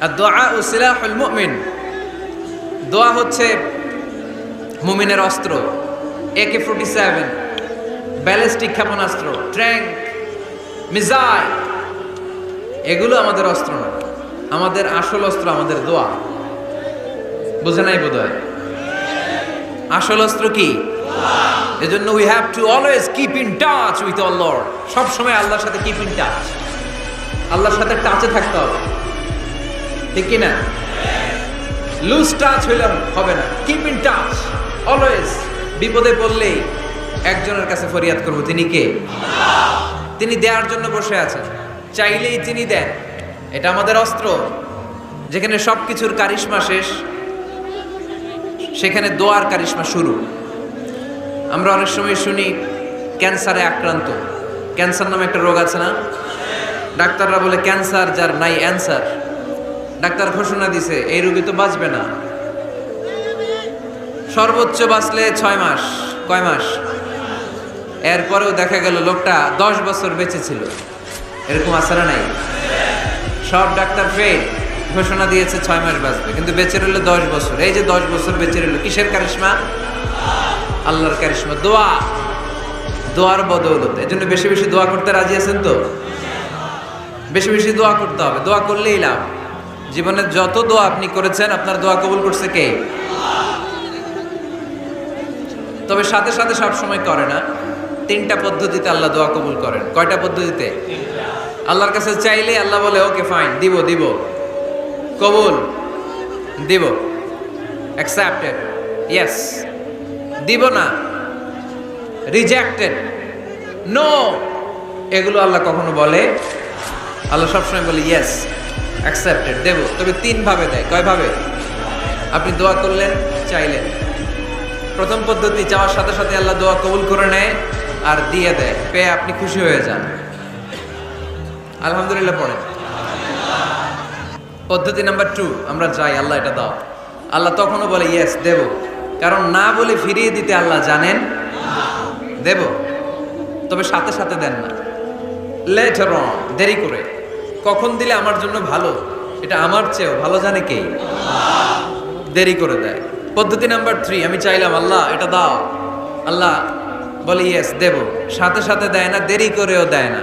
আর দোয়া ও সিলাহুল মুমিন। দোয়া হচ্ছে মুমিনের অস্ত্র একে ফোর্টি সেভেন ব্যালিস্টিক ক্ষেপণাস্ত্র ট্র্যাঙ্ক মিসাইল। এগুলো আমাদের অস্ত্র না। আমাদের আসল অস্ত্র, আমাদের দোয়া। বুঝে নাই বোধ আসল অস্ত্র কি? এজন্য we have to always keep in touch with all lord সব সময় আল্লাহর সাথে কিপ ইন টাচ আল্লাহর সাথে টাচে থাকতে হবে। ঠিক কি না? লুজ টাচ হইলাম, হবে না। কিপ ইন টাচ অলওয়েজ বিপদে পড়লেই একজনের কাছে ফরিয়াদ করব, তিনি কে? তিনি দেওয়ার জন্য বসে আছেন। চাইলেই তিনি দেন। এটা আমাদের অস্ত্র। যেখানে সব কিছুর কারিশমা শেষ, সেখানে দোয়ার কারিশমা শুরু। আমরা অনেক সময় শুনি, ক্যান্সারে আক্রান্ত। ক্যান্সার নামে একটা রোগ আছে না? ডাক্তাররা বলে, ক্যান্সার যার নাই, অ্যান্সার। ডাক্তার ঘোষণা দিছে, এই রোগী তো বাঁচবে না। সর্বোচ্চ বাঁচলে ছয় মাস, কয় মাস? এরপরেও দেখা গেল লোকটা দশ বছর বেঁচে ছিল। এরকম আসারা নাই। সব ডাক্তার ফেল ঘোষণা দিয়েছে ছয় মাস বাঁচবে, কিন্তু বেঁচে রইল দশ বছর। এই যে দশ বছর বেঁচে রইল, কিসের কারিশমা? আল্লাহর কারিশমা, দোয়া। দোয়ার বদৌলতে। এই জন্য বেশি বেশি দোয়া করতে রাজি আছেন তো? বেশি বেশি দোয়া করতে হবে। দোয়া করলেই লাভ। জীবনে যত দোয়া আপনি করেছেন, আপনার দোয়া কবুল করছে কে? তবে সাথে সাথে সব সময় করে না। তিনটা পদ্ধতিতে আল্লাহ দোয়া কবুল করেন। কয়টা পদ্ধতিতে? আল্লাহর কাছে চাইলে আল্লাহ বলে, ওকে ফাইন দিব দিব। কবুল, দিব। অ্যাকসেপ্টেড ইয়েস দিব না। রিজেক্টেড নো এগুলো আল্লাহ কখনো বলে? আল্লাহ সবসময় বলে ইয়েস অ্যাকসেপ্টেড দেব। তবে তিন ভাবে দেয়। কয় ভাবে? আপনি দোয়া করলেন, চাইলেন। প্রথম পদ্ধতি চাওয়ার সাথে সাথে আল্লাহ দোয়া কবুল করে নেয় আর দিয়ে দেয়। পেয়ে আপনি খুশি হয়ে যান। আলহামদুলিল্লাহ পড়েন। পদ্ধতি নাম্বার টু আমরা যাই, আল্লাহ এটা দাও। আল্লাহ তখনও বলে ইয়েস দেব। কারণ না বলে ফিরিয়ে দিতে আল্লাহ জানেন। দেব। তবে সাথে সাথে দেন না। লেটার অন দেরি করে। কখন দিলে আমার জন্য ভালো? এটা আমার চেয়েও ভালো জানে কে? দেরি করে দেয়। পদ্ধতি নাম্বার থ্রি আমি চাইলাম, আল্লাহ, এটা দাও। আল্লাহ বলে ইয়েস দেব। সাথে সাথে দেয় না, দেরি করেও দেয় না।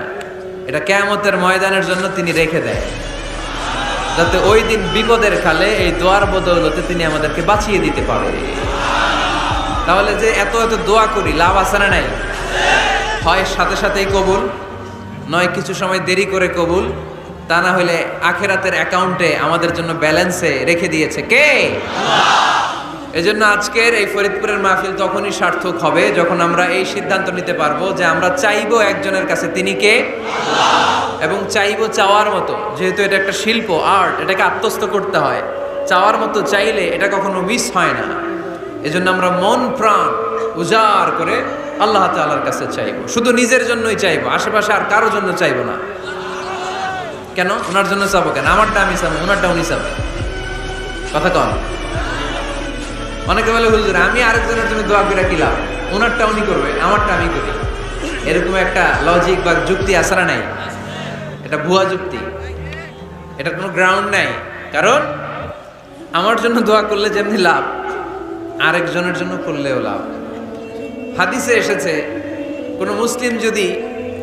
এটা কেয়ামতের ময়দানের জন্য তিনি রেখে দেয়। যাতে ওই দিন বিপদের কালে এই দোয়ার বদৌলতে তিনি আমাদেরকে বাঁচিয়ে দিতে পারে। তাহলে যে এত এত দোয়া করি, লাভ আছে না নাই? হয় সাথে সাথেই কবুল, নয় কিছু সময় দেরি করে কবুল তা না হলে আখেরাতের অ্যাকাউন্টে আমাদের জন্য ব্যালেন্সে রেখে দিয়েছে কে? এজন্য আজকের এই ফরিদপুরের মাহফিল তখনই সার্থক হবে যখন আমরা এই সিদ্ধান্ত নিতে পারব যে আমরা চাইব একজনের কাছে তিনি কে? এবং চাইব চাওয়ার মতো, যেহেতু এটা একটা শিল্প, আর্ট, এটাকে আত্মস্থ করতে হয়। চাওয়ার মতো চাইলে এটা কখনো মিস হয় না। এজন্য আমরা মন, প্রাণ উজাড় করে আল্লাহ তাআলার কাছে চাইব। শুধু নিজের জন্যই চাইব, আশেপাশে আর কারোর জন্য চাইব না। কেন? ওনার জন্য চাবো কেন? আমারটা আমি চাবো, ওনারটা উনি চাবো। কথা কন। অনেকে বলে, হুজুর, আমি আরেকজনের জন্য দোয়া করে কিলাম ওনারটা উনি করবে, আমারটা আমি করি। এরকম একটা লজিক বা যুক্তি আসারা নাই? এটা ভুয়া যুক্তি। এটা কোনো গ্রাউন্ড নাই। কারণ, আমার জন্য দোয়া করলে যেমনি লাভ, আরেকজনের জন্য করলেও লাভ। হাদিসে এসেছে, কোনো মুসলিম যদি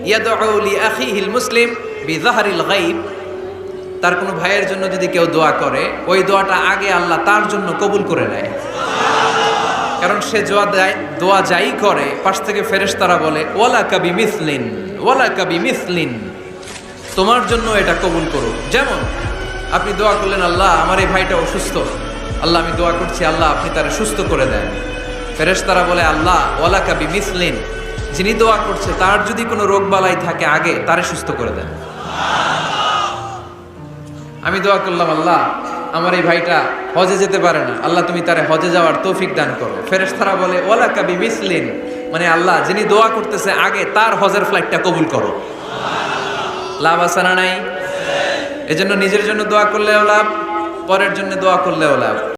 ইয়াদি আখিহিল মুসলিম বিজাহারিল গাইব, তার কোনো ভাইয়ের জন্য যদি কেউ দোয়া করে, ওই দোয়াটা আগে আল্লাহ তার জন্য কবুল করে নেয়। কারণ সে দোয়া দেয়, দোয়া যাই করে, পাশ থেকে ফেরেশতারা বলে, ওয়ালা কাবি মিসলিন, ওয়ালা কাবি মিসলিন, তোমার জন্য এটা কবুল করো যেমন, আপনি দোয়া করলেন, আল্লাহ, আমার এই ভাইটা অসুস্থ। আল্লাহ, আমি দোয়া করছি, আল্লাহ, আপনি তারা সুস্থ করে দেন। ফেরেশতারা বলে, আল্লাহ, ওয়ালা কাবি মিসলিন, যিনি দোয়া করছে, তার যদি কোনো রোগ বালাই থাকে আগে, তারে সুস্থ করে দেন। আমি দোয়া করলাম, আল্লাহ, আমার এই ভাইটা হজে যেতে পারে না। আল্লাহ, তুমি তারে হজে যাওয়ার তৌফিক দান করো। ফেরেশতারা বলে ওলা কাবি মিসলিন। মানে আল্লাহ, যিনি দোয়া করতেছে আগে, তার হজের ফ্লাইটটা কবুল করো। লাভ আছে না নাই? এজন্য নিজের জন্য দোয়া করলেও লাভ, পরের জন্য দোয়া করলেও লাভ।